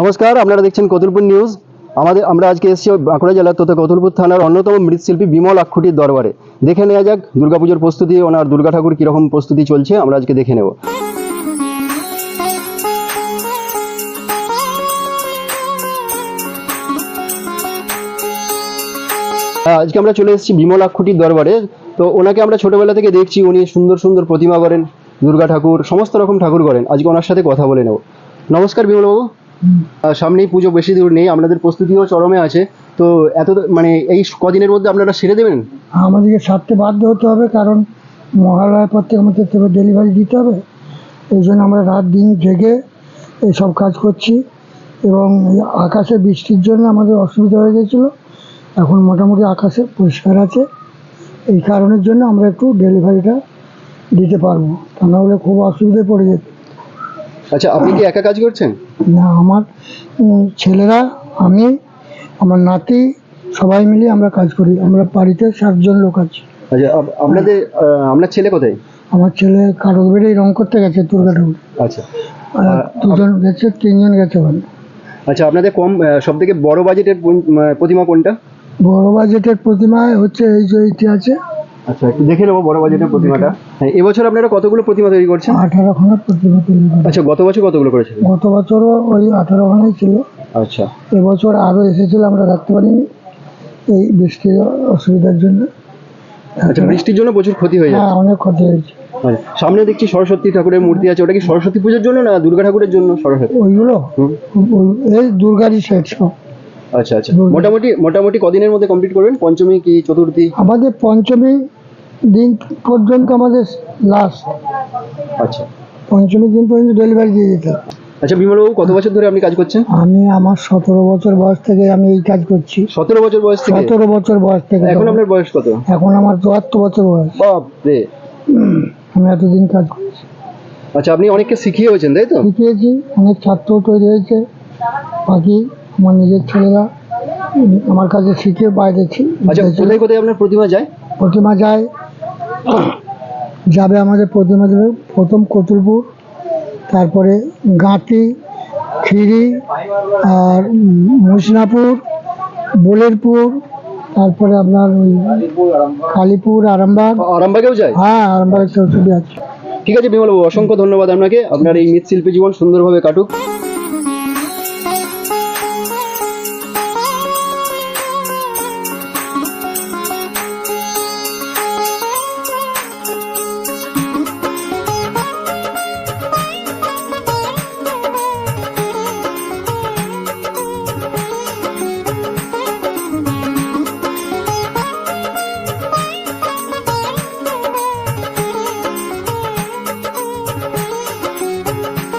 নমস্কার, আপনারা দেখছেন কতুলপুর নিউজ। আমাদের আমরা আজকে এসেছি বাঁকুড়া জেলার তথা কতুলপুর থানার অন্যতম মৃৎশিল্পী বিমল আক্ষুটির দরবারে। দেখে নেওয়া যাক দুর্গাপুজোর প্রস্তুতি, ওনার দুর্গা ঠাকুর কীরকম প্রস্তুতি চলছে, আমরা আজকে দেখে নেব। আজকে আমরা চলে এসেছি বিমল আক্ষুটির দরবারে। তো ওনাকে আমরা ছোটবেলা থেকে দেখছি, উনি সুন্দর সুন্দর প্রতিমা করেন, দুর্গা ঠাকুর, সমস্ত রকম ঠাকুর করেন। আজকে ওনার সাথে কথা বলে নেব। নমস্কার বিমলবাবু। সামনেই পুজো, বেশি দূর নেই, আপনাদের প্রস্তুতিও চরমে আছে। তো এত মানে এই কদিনের মধ্যে আপনারা সেরে দেবেন? আমাদেরকে সারতে বাধ্য হতে হবে, কারণ মহালয়ার পর থেকে আমাদের তো ডেলিভারি দিতে হবে। এই জন্য আমরা রাত দিন জেগে এইসব কাজ করছি এবং আকাশে বৃষ্টির জন্য আমাদের অসুবিধা হয়ে গেছিল। এখন মোটামুটি আকাশে পরিষ্কার আছে। এই কারণের জন্য আমরা একটু ডেলিভারিটা দিতে পারব। তা নাহলে খুব অসুবিধায় পড়ে যেত। আচ্ছা আপনি কি একা কাজ করছেন? না আমার উম, ছেলেরা আমি আমার নাতি সবাই মিলে আমরা কাজ করি। আমরা বাড়িতে সাতজন লোক আছি। আচ্ছা আপ- আপনাদের আহ, আপনার ছেলে কোথায়? আমার ছেলে কারোর বেড়ে রং করতে গেছে দুর্গা ঠাকুর। আচ্ছা। আর দুজন গেছে তিনজন গেছে ওখানে। আচ্ছা আপনাদের কম সব থেকে বড় বাজেটের প্রতিমা কোনটা? বড় বাজেটের প্রতিমায় হচ্ছে এই যে এইটি আছে। আচ্ছা একটু দেখে নেব বড় বাজেটের প্রতিমাটা। হ্যাঁ, এবছর আপনারা কতগুলো প্রতিমা তৈরি করছেন? আঠারো খানার প্রতিমা তৈরি করে আচ্ছা গত বছর কতগুলো করেছিলেন? গত বছরও ওই আঠারো খানাই ছিল। আচ্ছা। এবছর আরও এসেছিল আমরা রাখতে পারিনি এই বৃষ্টির অসুবিধার জন্য। আচ্ছা বৃষ্টির জন্য প্রচুর ক্ষতি হয়ে হ্যাঁ যাচ্ছে অনেক ক্ষতি হয়েছে। আচ্ছা, সামনে দেখছি সরস্বতী ঠাকুরের মূর্তি আছে। ওটা কি সরস্বতী পুজোর জন্য না দুর্গা ঠাকুরের জন্য সরস্বতী? ওইগুলো? হুম। ওই- এই দুর্গারই সেট সব। আচ্ছা আচ্ছা। মোটামুটি মোটামুটি কদিনের মধ্যে কমপ্লিট করবেন? পঞ্চমী কি চতুর্থী? আমাদের পঞ্চমী দিন পর্যন্ত আমাদের লাস্ট আচ্ছা। পঞ্চমী দিন পর্যন্ত ডেলিভারি দিয়ে দিতে। আচ্ছা বিমলবাবু কত বছর ধরে আপনি কাজ করছেন? আমি আমার সতেরো বছর বয়স থেকে আমি এই কাজ করছি। সতেরো বছর বয়স থেকে? সতেরো বছর বয়স থেকে। এখন আপনার বয়স কত? এখন আমার চুয়াত্তর বছর বয়স। বাপ রে আমি এতদিন কাজ করছি। আচ্ছা আপনি অনেককে শিখিয়ে হয়েছেন তাই তো? শিখিয়েছি অনেক ছাত্র তৈরি হয়েছে। বাকি আমার নিজের ছেলেরা আমার কাছে শিখে বাইরে আচ্ছা কোথায় কোথায় আপনার প্রতিমা যায়? প্রতিমা যায় যাবে আমাদের প্রতিমা দেবে। প্রথম কতুলপুর তারপরে গাঁতি খিরি আর মুসনাপুর বোলেরপুর তারপরে আপনার ওই কালীপুর আরামবাগ। আরামবাগেও যায়? হ্যাঁ আরামবাগের চৌষট্টি আছে। ঠিক আছে বিমলবাবু অসংখ্য ধন্যবাদ আপনাকে। আপনার এই মৃৎশিল্পী জীবন সুন্দরভাবে কাটুক।